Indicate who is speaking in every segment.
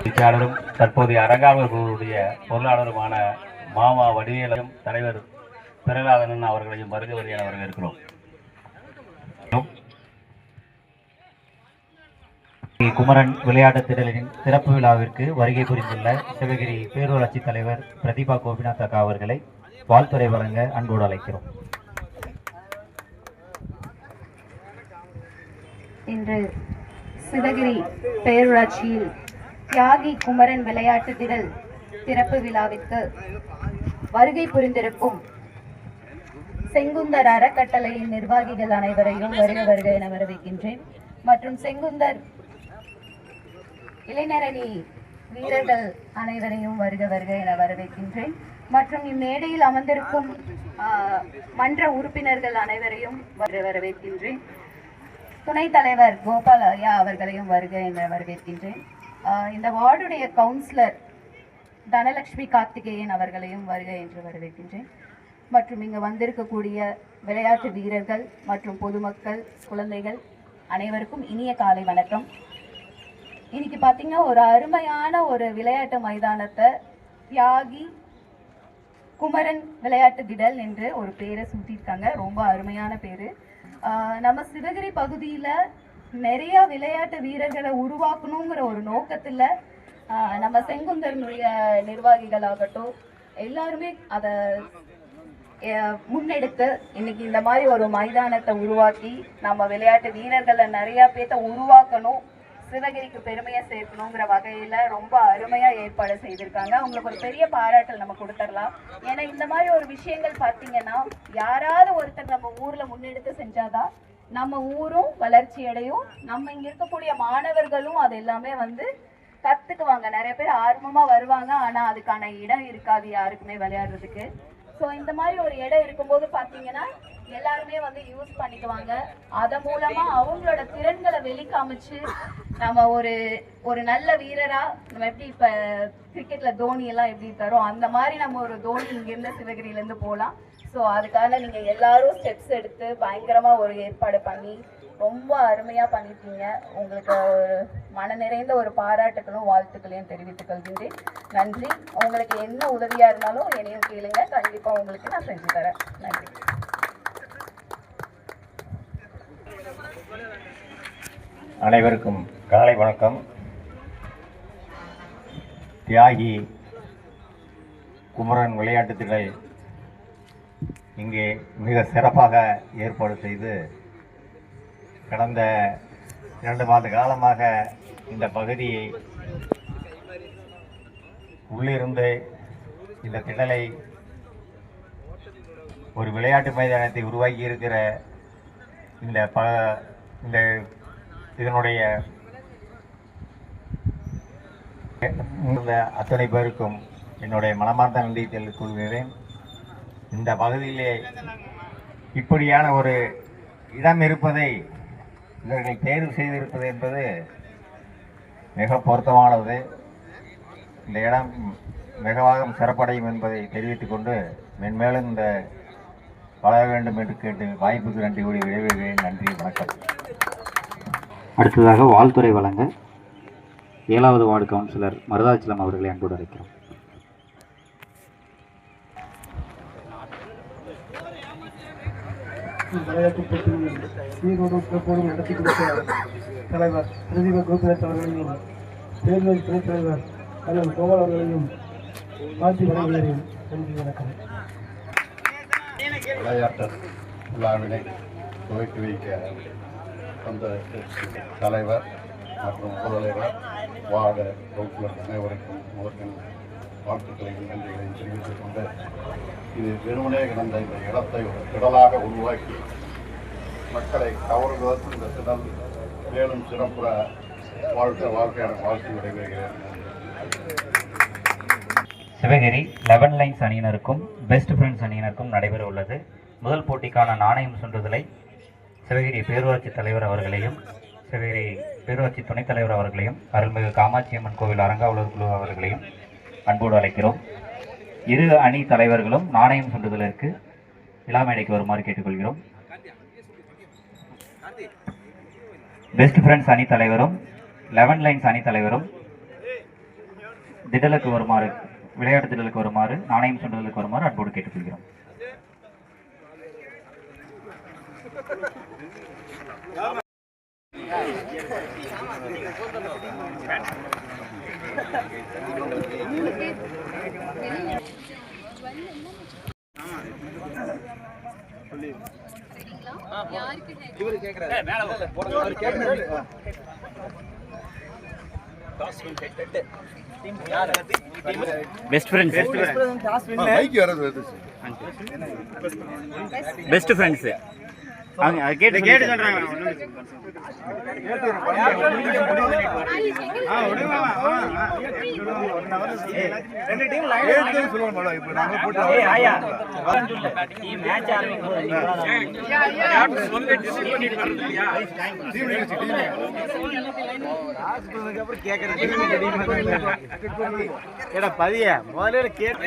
Speaker 1: பேச்சாளரும் தற்போதைய அரங்காமர்களுடைய பொருளாளருமான மாமா வடிவேலும் தலைவர் பிரகலாதனன் அவர்களையும் வருக வருகையான வரவேற்கிறோம் குமரன் விளையாட்டுத் திடலின் சிறப்பு விழாவிற்கு வருகை புரிந்துள்ள சிவகிரி பேரூராட்சி தலைவர் பிரதீபா கோபிநாத் அக்கா அவர்களை வாழ்த்துறை வழங்க அன்போடு அழைக்கிறோம்.
Speaker 2: இன்று சிவகிரி பேரூராட்சியில் தியாகி குமரன் விளையாட்டு திடல் திறப்பு விழாவிற்கு வருகை புரிந்திருக்கும் செங்குந்தர் அறக்கட்டளையின் நிர்வாகிகள் அனைவரையும் வருக வருக என வரவேற்கின்றேன். மற்றும் செங்குந்தர் இளைஞரணி வீரர்கள் அனைவரையும் வருக வருக என வரவேற்கின்றேன். மற்றும் இம்மேடையில் அமர்ந்திருக்கும் மன்ற உறுப்பினர்கள் அனைவரையும் வரவேற்கின்றேன். துணைத் தலைவர் கோபால் ஐயா அவர்களையும் வருக என வரவேற்கின்றேன். இந்த வார்டுடைய கவுன்சிலர் தனலட்சுமி கார்த்திகேயன் அவர்களையும் வருக என்று வரவேற்கின்றேன். மற்றும் இங்கு வந்திருக்கக்கூடிய விளையாட்டு வீரர்கள் மற்றும் பொதுமக்கள் குழந்தைகள் அனைவருக்கும் இனிய காலை வணக்கம். இன்னைக்கு பார்த்தீங்கன்னா ஒரு அருமையான ஒரு விளையாட்டு மைதானத்தை தியாகி குமரன் விளையாட்டு திடல் என்று ஒரு பேரை சூட்டியிருக்காங்க. ரொம்ப அருமையான பேர். நம்ம சிவகிரி பகுதியில் நிறைய விளையாட்டு வீரர்களை உருவாக்கணுங்கிற ஒரு நோக்கத்தில் நம்ம செங்குந்தரனுடைய நிர்வாகிகளாகட்டும் எல்லாருமே அதை முன்னெடுத்து இன்னைக்கு இந்த மாதிரி ஒரு மைதானத்தை உருவாக்கி நம்ம விளையாட்டு வீரர்களை நிறைய பேர்த்த உருவாக்கணும். சிவகிரிக்கு பெருமையை சேர்க்கணுங்கிற வகையில ரொம்ப அருமையா ஏற்பாடு செய்திருக்காங்க. அவங்களுக்கு ஒரு பெரிய பாராட்டல் நம்ம கொடுத்துடலாம் ஏன்னா இந்த மாதிரி ஒரு விஷயங்கள் பார்த்தீங்கன்னா யாராவது ஒருத்தர் நம்ம ஊர்ல முன்னெடுத்து செஞ்சாதான் நம்ம ஊரும் வளர்ச்சி அடையும். நம்ம இங்க இருக்கக்கூடிய மாணவர்களும் அது எல்லாமே வந்து கத்துக்குவாங்க. நிறைய பேர் ஆர்வமா வருவாங்க. ஆனா அதுக்கான இடம் இருக்காது யாருக்குமே விளையாடுறதுக்கு. ஸோ இந்த மாதிரி ஒரு இடம் இருக்கும்போது பார்த்தீங்கன்னா எல்லாருமே வந்து யூஸ் பண்ணிக்குவாங்க. அதன் மூலமா அவங்களோட திறன்களை வெளிக்காமிச்சு நம்ம ஒரு ஒரு நல்ல வீரரா நம்ம எப்படி இப்ப கிரிக்கெட்ல தோனி எல்லாம் எப்படி தரோம் அந்த மாதிரி நம்ம ஒரு தோனி இங்கிருந்து சிவகிரில இருந்து போகலாம் ஸோ அதுக்காக நீங்க எல்லாரும் ஸ்டெப்ஸ் எடுத்து பயங்கரமா ஒரு ஏற்பாடு பண்ணி ரொம்ப அருமையா பண்ணிருக்கீங்க. உங்களுக்கு ஒரு மன நிறைந்த ஒரு பாராட்டுகளும் வாழ்த்துக்களையும் தெரிவித்துக் கொள்கின்றேன். நன்றி. உங்களுக்கு என்ன உதவியா இருந்தாலும் என்னையும் கேளுங்க. கண்டிப்பா உங்களுக்கு நான் செஞ்சு தரேன். நன்றி.
Speaker 1: அனைவருக்கும் காலை வணக்கம். தியாகி குமரன் விளையாட்டு திடலை இங்கே மிக சிறப்பாக ஏற்பாடு செய்து கடந்த இரண்டு மாத காலமாக இந்த பகுதியை உள்ளிருந்து இந்த திடலை ஒரு விளையாட்டு மைதானத்தை உருவாக்கி இருக்கிற இந்த ப இந்த இதனுடைய அத்தனை பேருக்கும் என்னுடைய மனமார்ந்த நன்றி தெரிவித்துக் கொள்கிறேன். இந்த பகுதியிலே இப்படியான ஒரு இடம் இருப்பதை இவர்கள் தேர்வு செய்திருப்பது என்பது மிக பொருத்தமானது. இந்த இடம் மிகவும் சிறப்படையும் என்பதை தெரிவித்துக் கொண்டு மென்மேலும் இந்த வளர வேண்டும் என்று கேட்டு வாய்ப்புக்கு நன்றி கூறி விடைபெறுகிறேன். நன்றி வணக்கம். அடுத்ததாக வாழ்த்துறை வழங்க ஏழாவது வார்டு கவுன்சிலர் மருதாச்சலம் அவர்களை அன்போடு அழைக்கிறோம்
Speaker 3: விளையாட்டு போட்டியில் சீரோடு நடத்தி கொடுத்த தலைவர் பிரதீப கோபிநாத் அவர்களையும் துணைத் தலைவர் அண்ணன் கோபால் அவர்களையும் வழங்குகிறேன் நன்றி வணக்கம்
Speaker 4: விழாவினை துவக்கி வைக்க அந்த தலைவர் மற்றும் முதல்வர் வார்டு கவுன்சிலர் அனைவருக்கும் அவர்கள் வாழ்த்துக்களையும் நன்றிகளையும் தெரிவித்துக் கொண்டு இது வெறுமனே கிடந்த இந்த இடத்தை ஒரு திடலாக உருவாக்கி மக்களை கவர்வதற்கு இந்த திடல் மேலும் சிறப்புற வாழ்க்கை வாழ்க்கையான வாழ்த்து விடைபெறுகிறேன்.
Speaker 1: சிவகிரி லெவன் லைன்ஸ் அணியினருக்கும் பெஸ்ட் ஃப்ரெண்ட்ஸ் அணியினருக்கும் நடைபெற உள்ளது முதல் போட்டிக்கான நாணயம் சுன்றுதலை சிவகிரி பேரூராட்சி தலைவர் அவர்களையும் சிவகிரி பேரூராட்சி துணைத் தலைவர் அவர்களையும் அருள்மிகு காமாட்சியம்மன் கோவில் அரங்காவலர் குழு அவர்களையும் அன்போடு அழைக்கிறோம். இரு அணி தலைவர்களும் நாணயம் சுன்றுதலுக்கு இளாமேடைக்கு வருமாறு கேட்டுக்கொள்கிறோம்.
Speaker 5: பெஸ்ட் ஃப்ரெண்ட்ஸ் அணி தலைவரும் லெவன் லைன்ஸ் அணி தலைவரும் திடலுக்கு வருமாறு விளையாட்டு திடலுக்கு வருமாறு நாணயம் சுண்டுதலுக்கு வருமாறு அன்போடு கேட்டுக்கொள்கிறோம். பெஸ்ட் ஃப்ரெண்ட்ஸ் பெஸ்ட் ஃப்ரெண்ட்ஸ் அவங்க கேட்டு கேட்டு
Speaker 1: ஏடா பதிய முதல்ல கேட்டு.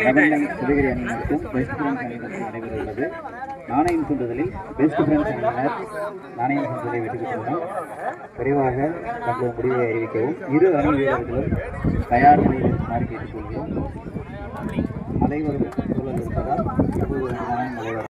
Speaker 5: சிவகிரி அணியினருக்கும் பெஸ்ட் ஃப்ரெண்ட்ஸ் அணியினருக்கும் நடைபெறவுள்ளது. நாணயம் சுண்டுதலில் பெஸ்ட் ஃப்ரெண்ட்ஸ் அணியினர் நாணயம் சுண்டுதலை வெற்றி பெற்றுள்ளனர் விரைவாக தங்களது முடிவை அறிவிக்கவும். இரு அணி வீரர்களும் தயார் நிலையில் இருக்குமாறு கேட்டுக்கொள்கிறோம் அனைவரும் சூழல் இருப்பதால் எப்போது நாணயம் நடைபெறலாம்